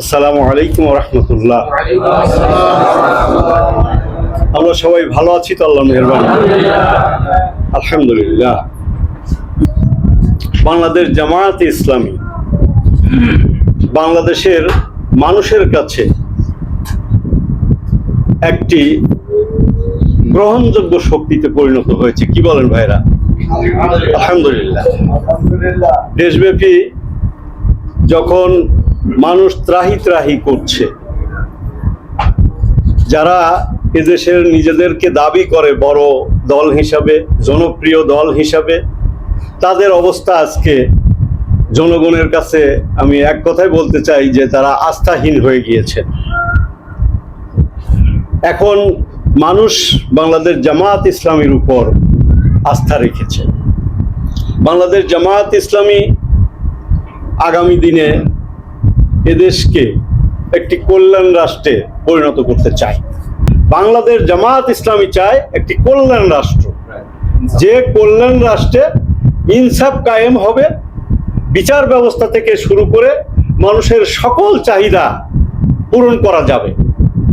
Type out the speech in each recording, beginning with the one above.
আসসালামু আলাইকুম রহমতুল্লাহ। আমরা সবাই ভালো আছি তো আল্লাহ মেহরবানি। আলহামদুলিল্লাহ। বাংলাদেশ জামায়াত ইসলামী, বাংলাদেশের মানুষের কাছে একটি গ্রহণযোগ্য শক্তিতে পরিণত হয়েছে। কি বলেন ভাইরা? আলহামদুলিল্লাহ। দেশব্যাপী যখন মানুষ ত্রাহি ত্রাহি করছে। যারা এদেশের নিজেদেরকে দাবি করে বড় দল হিসাবে, জনপ্রিয় দল হিসাবে, তাদের অবস্থা আজকে জনগণের কাছে আমি এক কথাই বলতে চাই যে তারা আস্থাহীন হয়ে গিয়েছে। এখন মানুষ বাংলাদেশ জামায়াত ইসলামীর উপর আস্থা রেখেছে। বাংলাদেশ জামায়াত ইসলামী আগামী দিনে এদেশকে একটি কল্যাণ রাষ্ট্রে পরিণত করতে চায়। বাংলাদেশ জামায়াত ইসলামী চায় একটি কল্যাণ রাষ্ট্র। যে কল্যাণ রাষ্ট্রে ইনসাফ কায়েম হবে বিচার ব্যবস্থা থেকে শুরু করে মানুষের সকল চাহিদা পূরণ করা যাবে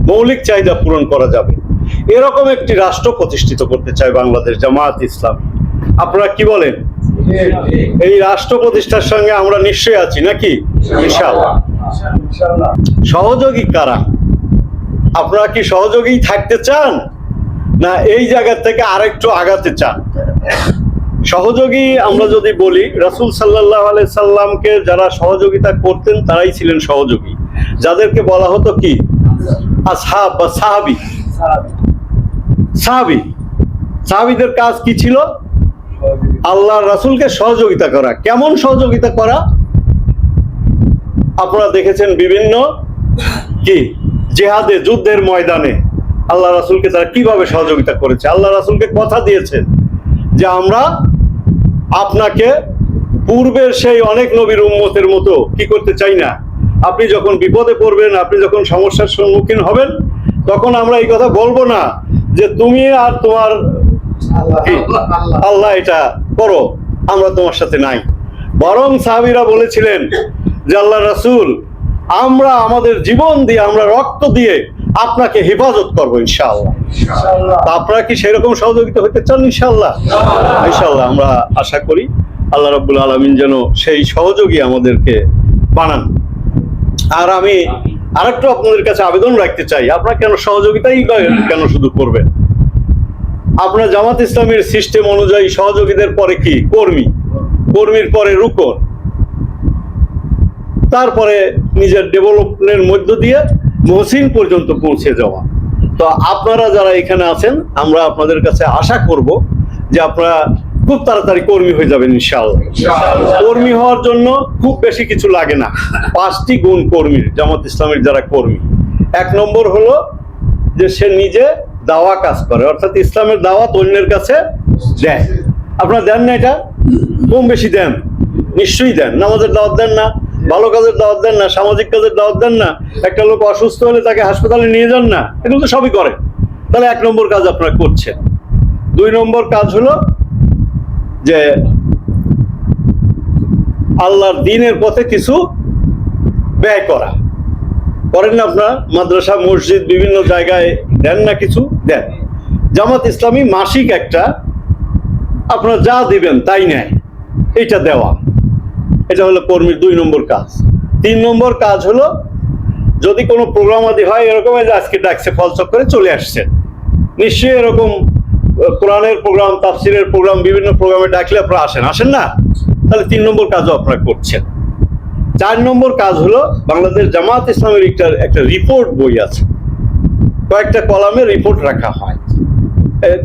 মৌলিক চাহিদা পূরণ করা যাবে। এরকম একটি রাষ্ট্র প্রতিষ্ঠিত করতে চায় বাংলাদেশ জামায়াত ইসলাম। আপনারা কি বলেন? এই রাষ্ট্র প্রতিষ্ঠার সঙ্গে আমরা নিশ্চয়ই আছি নাকি? ইনশাআল্লাহ। সহযোগী কারা? আপনারা কি সহযোগী থাকতে চান? না এই জায়গা থেকে আরেকটু আগাতে চান? সহযোগী আমরা যদি বলি রাসূল সাল্লাহ আলাই সাল্লামকে যারা সহযোগিতা করতেন তারাই ছিলেন সহযোগী। যাদেরকে বলা হতো কি? আসহাব বা সাহাবি। সাহাবি। সাহাবিদের কাজ কি ছিল? আল্লাহ রাসূলকে সহযোগিতা করা। কেমন সহযোগিতা করা? আপনারা দেখেছেন বিভিন্ন কি? জেহাদে, যুদ্ধের ময়দানে আল্লাহ রাসুলকে তারা কীভাবে সহযোগিতা করেছে? আল্লাহ রাসূলকে কথা দিয়েছেন যে আমরা আপনাকে পূর্বের সেই অনেক নবীর উম্মতের মতো কি করতে চাই না। আপনি যখন বিপদে পড়বেন, আপনি যখন সমস্যার সম্মুখীন হবেন, তখন আমরা এই কথা বলব না যে তুমি আর তোমার আল্লাহ এটা করো, আমরা তোমার সাথে নাই। বরং সাহাবিরা বলেছিলেন যে আল্লাহ রাসূল আমরা আমাদের জীবন দিয়ে আমরা রক্ত দিয়ে আপনাকে হেফাজত করব ইনশাআল্লাহ। তা আপনারা কি সেরকম সহযোগিতা হতে চান ইনশাআল্লাহ? ইনশাআল্লাহ। আমরা আশা করি আল্লাহ রাব্বুল আলামিন যেন সেই সহযোগী আমাদেরকে বানান। আর আমি আরেকটু আপনাদের কাছে আবেদন রাখতে চাই আপনারা কেন সহযোগিতাই কেন শুধু করবেন? আপনার জামাত ইসলামের সিস্টেম অনুযায়ী সহযোগীদের পরে কি? কর্মী। কর্মীর পরে রুকন। তারপরে নিজের ডেভেলপমেন্টের মধ্য দিয়ে মহসিন পর্যন্ত পৌঁছে যাওয়া। তো আপনারা যারা এখানে আছেন আমরা আপনাদের কাছে আশা করব যে আপনারা খুব তাড়াতাড়ি কর্মী হয়ে যাবেন ইনশাআল্লাহ। কর্মী হওয়ার জন্য খুব বেশি কিছু লাগে না। পাঁচটি গুণ কর্মীর জামাত ইসলামের যারা কর্মী। এক নম্বর হলো যে সে নিজে দাওয়া কাজ করে অর্থাৎ ইসলামের দাওয়াত অন্যের কাছে দেয়। আপনারা দেন না এটা? কম বেশি দেন। নিশ্চয়ই দেন। নামাজের দাওয়াত দেন না। ভালো কাজের দাওয়াত দেন না, সামাজিক কাজের দাওয়াত দেন না, একটা লোক অসুস্থ হলে তাকে হাসপাতালে নিয়ে যান না, এগুলো তো সবই করে। তাহলে এক নম্বর কাজ আপনারা করছেন। দুই নম্বর কাজ হলো যে আল্লাহর দিনের পথে কিছু ব্যয় করা। করেন না আপনার, মাদ্রাসা, মসজিদ, বিভিন্ন জায়গায় দেন না কিছু, দেন। জামাত ইসলামী মাসিক একটা, আপনারা যা দিবেন তাই নেয়। এটা দেওয়া। এটা হলো কর্মীর দুই নম্বর কাজ। তিন নম্বর কাজ হলো, যদি কোনো প্রোগ্রাম আদি হয়, এরকম যে আজকে ডাকছে, ফল চক্করে চলে আসছে। নিশ্চয়ই এরকম কোরআনের প্রোগ্রাম, তাফসিরের প্রোগ্রাম, বিভিন্ন প্রোগ্রামে ডাকলে আপনারা আসেন। আসেন না? তাহলে তিন নম্বর কাজও আপনারা করছেন। চার নম্বর কাজ হলো, বাংলাদেশ জামাত ইসলামের একটা একটা রিপোর্ট বই আছে। কয়েকটা কলামে রিপোর্ট রাখা হয়।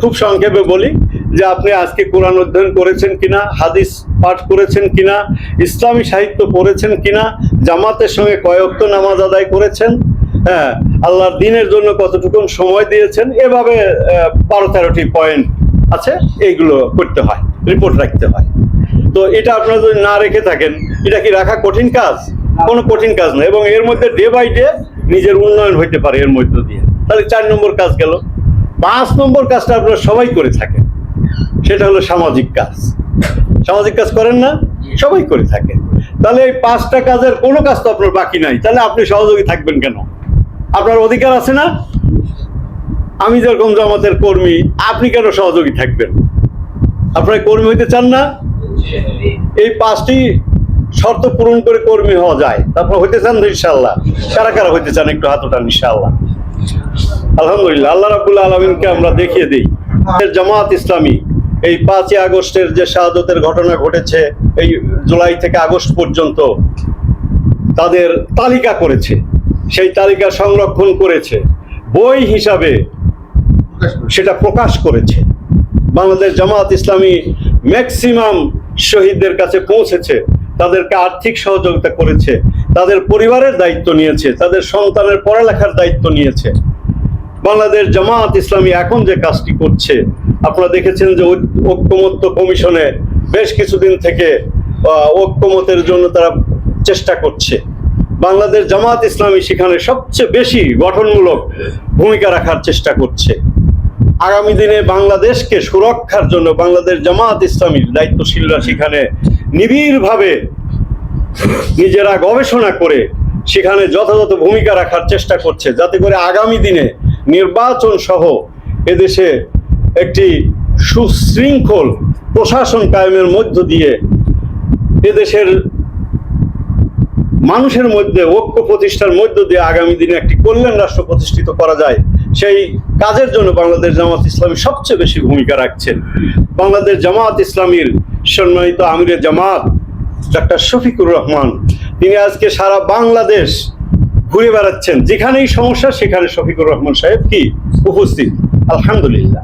খুব সংক্ষেপে বলি যে আপনি আজকে কোরআন অধ্যয়ন করেছেন কিনা, হাদিস পাঠ করেছেন কিনা, ইসলামী সাহিত্য পড়েছেন কিনা, জামাতের সঙ্গে কয়েকত নামাজ আদায় করেছেন হ্যাঁ আল্লাহর দিনের জন্য কতটুকু সময় দিয়েছেন, এভাবে বারো তেরোটি পয়েন্ট আছে, এইগুলো করতে হয় রিপোর্ট রাখতে হয়। তো এটা আপনারা যদি না রেখে থাকেন, এটা কি রাখা কঠিন কাজ? কোনো কঠিন কাজ না এবং এর মধ্যে ডে বাই ডে নিজের উন্নয়ন হইতে পারে এর মধ্য দিয়ে। তাহলে চার নম্বর কাজ গেল। পাঁচ নম্বর কাজটা আপনারা সবাই করে থাকেন, সেটা হলো সামাজিক কাজ। সামাজিক কাজ করেন না? সবাই করে থাকে। তাহলে এই পাঁচটা কাজের কোনো কাজ তো আপনার বাকি নাই। তাহলে আপনি সহযোগী থাকবেন কেন? আপনার অধিকার আছে না? আমি যেরকম জামাতের কর্মী, আপনি কেন সহযোগী থাকবেন? আপনার কর্মী হইতে চান না? এই পাঁচটি শর্ত পূরণ করে কর্মী হওয়া যায়। তারপর হইতে চান ইনশাল্লাহ কারা কারা হইতে চান একটু হাত ওঠান ইনশাল্লাহ আলহামদুলিল্লাহ, আল্লাহ রাবুল্লাহ আলমিনকে আমরা দেখিয়ে দিই। জামাত ইসলামী এই পাঁচই আগস্টের যে শাহাদতের ঘটনা ঘটেছে, এই জুলাই থেকে আগস্ট পর্যন্ত তাদের তালিকা করেছে। সেই তালিকা সংরক্ষণ করেছে। বই হিসাবে সেটা প্রকাশ করেছে। বাংলাদেশ জামাত ইসলামী ম্যাক্সিমাম শহীদদের কাছে পৌঁছেছে, তাদেরকে আর্থিক সহযোগিতা করেছে, তাদের পরিবারের দায়িত্ব নিয়েছে, তাদের সন্তানের পড়ালেখার দায়িত্ব নিয়েছে। বাংলাদেশ জামাত ইসলামী এখন যে কাজটি করছে, আপনারা দেখেছেন যে ঐক্যমত্য কমিশনে বেশ কিছুদিন থেকে ঐক্যমতের জন্য তারা চেষ্টা করছে। বাংলাদেশ জামাত ইসলামী সেখানে সবচেয়ে বেশি গঠনমূলক ভূমিকা রাখার চেষ্টা করছে। আগামী দিনে বাংলাদেশকে সুরক্ষার জন্য বাংলাদেশ জামাত ইসলামীর দায়িত্বশীলরা সেখানে নিবিড়ভাবে নিজেরা গবেষণা করে সেখানে যথাযথ ভূমিকা রাখার চেষ্টা করছে, যাতে করে আগামী দিনে নির্বাচন সহ এদেশে একটি সুশৃঙ্খল প্রশাসন কায়েমের মধ্য দিয়ে এদেশের মানুষের মধ্যে, ঐক্য প্রতিষ্ঠার মধ্য দিয়ে আগামী দিনে একটি কল্যাণ রাষ্ট্র প্রতিষ্ঠিত করা যায়, সেই কাজের জন্য বাংলাদেশ জামাত ইসলামী সবচেয়ে বেশি ভূমিকা রাখছেন। বাংলাদেশ জামাত ইসলামীর সম্মানিত আমিরের জামাত ডাক্তার শফিকুর রহমান, তিনি আজকে সারা বাংলাদেশ ঘুরে বেড়াচ্ছেন। যেখানেই সমস্যা সেখানে শফিকুর রহমান সাহেব কি? উপস্থিত। আলহামদুলিল্লাহ।